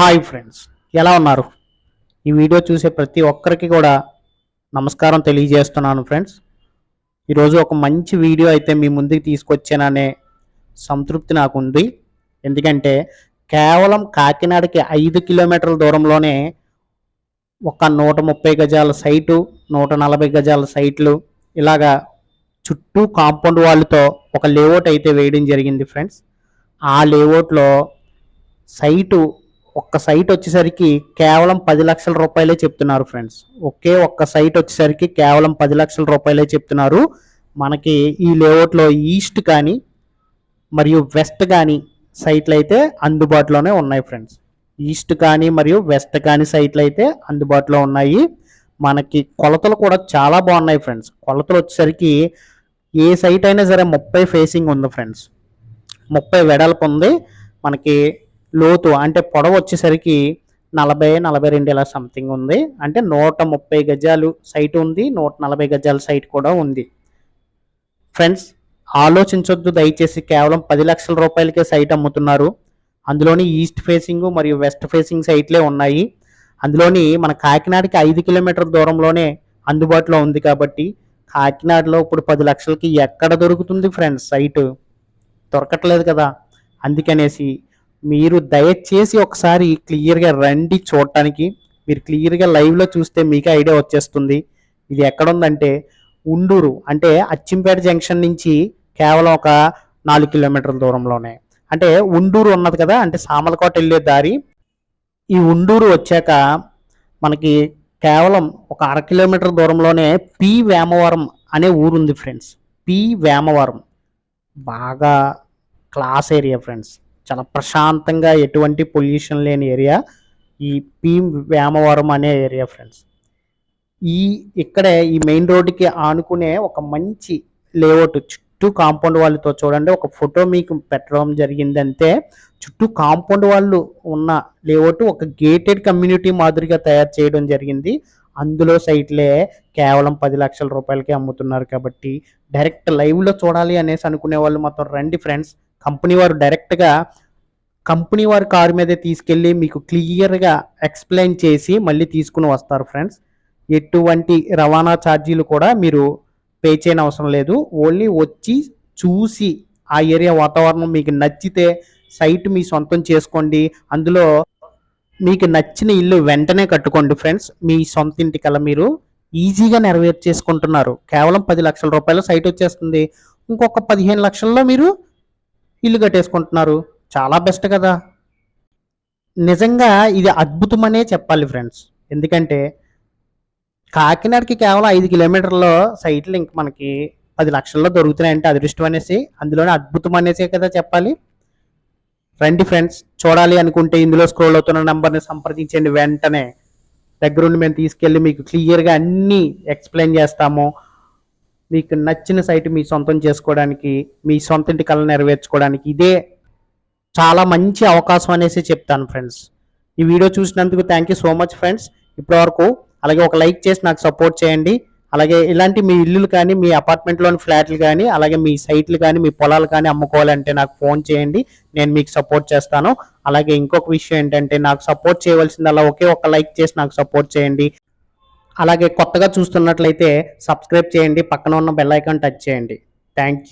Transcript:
Hi friends ఎలా ఉన్నారు? ఈ వీడియో చూసే ప్రతి ఒక్కరికి కూడా నమస్కారం తెలియజేస్తున్నాను ఫ్రెండ్స్. ఈరోజు ఒక మంచి వీడియో అయితే మీ ముందుకు తీసుకొచ్చాననే సంతృప్తి నాకు ఉంది ఎందుకంటే కేవలం కాకినాడకి ఐదు కిలోమీటర్ల దూరంలోనే ఒక నూట ముప్పై గజాల సైటు నూట నలభై గజాల సైట్లు ఇలాగా చుట్టూ కాంపౌండ్ వాళ్ళతో ఒక లేఅవుట్ అయితే వేయడం జరిగింది ఫ్రెండ్స్. ఆ లేఅవుట్లో సైటు ఒక్క సైట్ వచ్చేసరికి కేవలం పది లక్షల రూపాయలే చెప్తున్నారు ఫ్రెండ్స్. ఒకే ఒక్క సైట్ వచ్చేసరికి కేవలం పది లక్షల రూపాయలే చెప్తున్నారు. మనకి ఈ లేఅవుట్లో ఈస్ట్ కానీ మరియు వెస్ట్ కానీ సైట్లు అయితే అందుబాటులోనే ఉన్నాయి ఫ్రెండ్స్. ఈస్ట్ కానీ మరియు వెస్ట్ కానీ సైట్లు అయితే అందుబాటులో ఉన్నాయి. మనకి కొలతలు కూడా చాలా బాగున్నాయి ఫ్రెండ్స్. కొలతలు వచ్చేసరికి ఏ సైట్ అయినా సరే ముప్పై ఫేసింగ్ ఉంది ఫ్రెండ్స్. ముప్పై వెడల్పు ఉంది. మనకి లోతు అంటే పొడవు వచ్చేసరికి నలభై నలభై రెండు ఇలా సంథింగ్ ఉంది. అంటే నూట ముప్పై గజాలు సైట్ ఉంది నూట నలభై గజాల సైట్ కూడా ఉంది. ఫ్రెండ్స్ ఆలోచించొద్దు దయచేసి కేవలం పది లక్షల రూపాయలకే సైట్ అమ్ముతున్నారు. అందులోని ఈస్ట్ ఫేసింగ్ మరియు వెస్ట్ ఫేసింగ్ సైట్లే ఉన్నాయి. అందులోని మన కాకినాడకి ఐదు కిలోమీటర్ దూరంలోనే అందుబాటులో ఉంది కాబట్టి కాకినాడలో ఇప్పుడు పది లక్షలకి ఎక్కడ దొరుకుతుంది ఫ్రెండ్స్ సైటు దొరకట్లేదు కదా. అందుకనేసి మీరు దయచేసి ఒకసారి క్లియర్గా రండి చూడటానికి. మీరు క్లియర్గా లైవ్లో చూస్తే మీకు ఐడియా వచ్చేస్తుంది. ఇది ఎక్కడ ఉందంటే ఉండూరు అంటే అచ్చింపేట జంక్షన్ నుంచి కేవలం ఒక నాలుగు కిలోమీటర్ల దూరంలోనే. అంటే ఉండూరు ఉన్నది కదా అంటే సామలకోట వెళ్ళే దారి. ఈ ఉండూరు వచ్చాక మనకి కేవలం ఒక అర కిలోమీటర్ దూరంలోనే పి వేమవరం అనే ఊరుంది ఫ్రెండ్స్. పి వేమవరం. బాగా క్లాస్ ఏరియా ఫ్రెండ్స్. చాలా ప్రశాంతంగా ఎటువంటి పొల్యూషన్ లేని ఏరియా. ఈ పి వేమవరం అనే ఏరియా ఫ్రెండ్స్. ఈ ఇక్కడే ఈ మెయిన్ రోడ్డుకి ఆనుకునే ఒక మంచి లేఅవుట్ చుట్టూ కాంపౌండ్ వాళ్ళతో చూడండి. ఒక ఫోటో మీకు పెట్టడం జరిగింది అంతే చుట్టూ కాంపౌండ్ వాళ్ళు ఉన్న లేఅవుట్ ఒక గేటెడ్ కమ్యూనిటీ మాదిరిగా తయారు చేయడం జరిగింది. అందులో సైట్లే కేవలం పది లక్షల రూపాయలకే అమ్ముతున్నారు కాబట్టి డైరెక్ట్ లైవ్లో చూడాలి అనేసి అనుకునే వాళ్ళు మాత్రం రండి ఫ్రెండ్స్. కంపెనీ వారు డైరెక్ట్గా కంపెనీ వారి కారు మీదే తీసుకెళ్ళి మీకు క్లియర్గా ఎక్స్ప్లెయిన్ చేసి మళ్ళీ తీసుకుని వస్తారు ఫ్రెండ్స్. ఎటువంటి రవాణా ఛార్జీలు కూడా మీరు పే చేయని అవసరం లేదు. ఓన్లీ వచ్చి చూసి ఆ ఏరియా వాతావరణం మీకు నచ్చితే సైట్ మీ సొంతం చేసుకోండి. అందులో మీకు నచ్చిన ఇల్లు వెంటనే కట్టుకోండి ఫ్రెండ్స్. మీ సొంత ఇంటికల్లా మీరు ఈజీగా నెరవేర్చేసుకుంటున్నారు. కేవలం పది లక్షల రూపాయల సైట్ వచ్చేస్తుంది. ఇంకొక పదిహేను లక్షల్లో మీరు ఇల్లు కట్టేసుకుంటున్నారు. చాలా బెస్ట్ కదా. నిజంగా ఇది అద్భుతమనే చెప్పాలి ఫ్రెండ్స్. ఎందుకంటే కాకినాడకి కేవలం ఐదు కిలోమీటర్లో సైట్లు ఇంక మనకి పది లక్షల్లో దొరుకుతున్నాయంటే అదృష్టం అనేసి అందులోనే అద్భుతం అనేసే కదా చెప్పాలి. రండి ఫ్రెండ్స్ చూడాలి అనుకుంటే ఇందులో స్క్రోల్ అవుతున్న నెంబర్ని సంప్రదించండి. వెంటనే దగ్గరుండి మేము తీసుకెళ్ళి మీకు క్లియర్గా అన్నీ ఎక్స్ప్లెయిన్ చేస్తాము. మీకు నచ్చిన సైట్ మీ సొంతం చేసుకోవడానికి మీ సొంత ఇంటి కళ నెరవేర్చుకోవడానికి ఇదే చాలా మంచి అవకాశం అనేసి చెప్తాను ఫ్రెండ్స్ ఈ వీడియో చూసినందుకు thank you so much friends ఇప్పటివరకు అలాగే ఒక లైక్ చేసి నాకు సపోర్ట్ చేయండి. అలాగే ఇలాంటి మీ ఇల్లులు కానీ మీ అపార్ట్మెంట్లోని ఫ్లాట్లు కానీ అలాగే మీ సైట్లు కానీ మీ పొలాలు కానీ అమ్ముకోవాలంటే నాకు ఫోన్ చేయండి. నేను మీకు సపోర్ట్ చేస్తాను. అలాగే ఇంకొక విషయం ఏంటంటే నాకు సపోర్ట్ చేయవలసిందల్లా ఒకే ఒక లైక్ చేసి నాకు సపోర్ట్ చేయండి. అలాగే కొత్తగా చూస్తున్నట్లయితే సబ్స్క్రైబ్ చేయండి పక్కన ఉన్న బెల్ ఐకాన్ టచ్ చేయండి. థ్యాంక్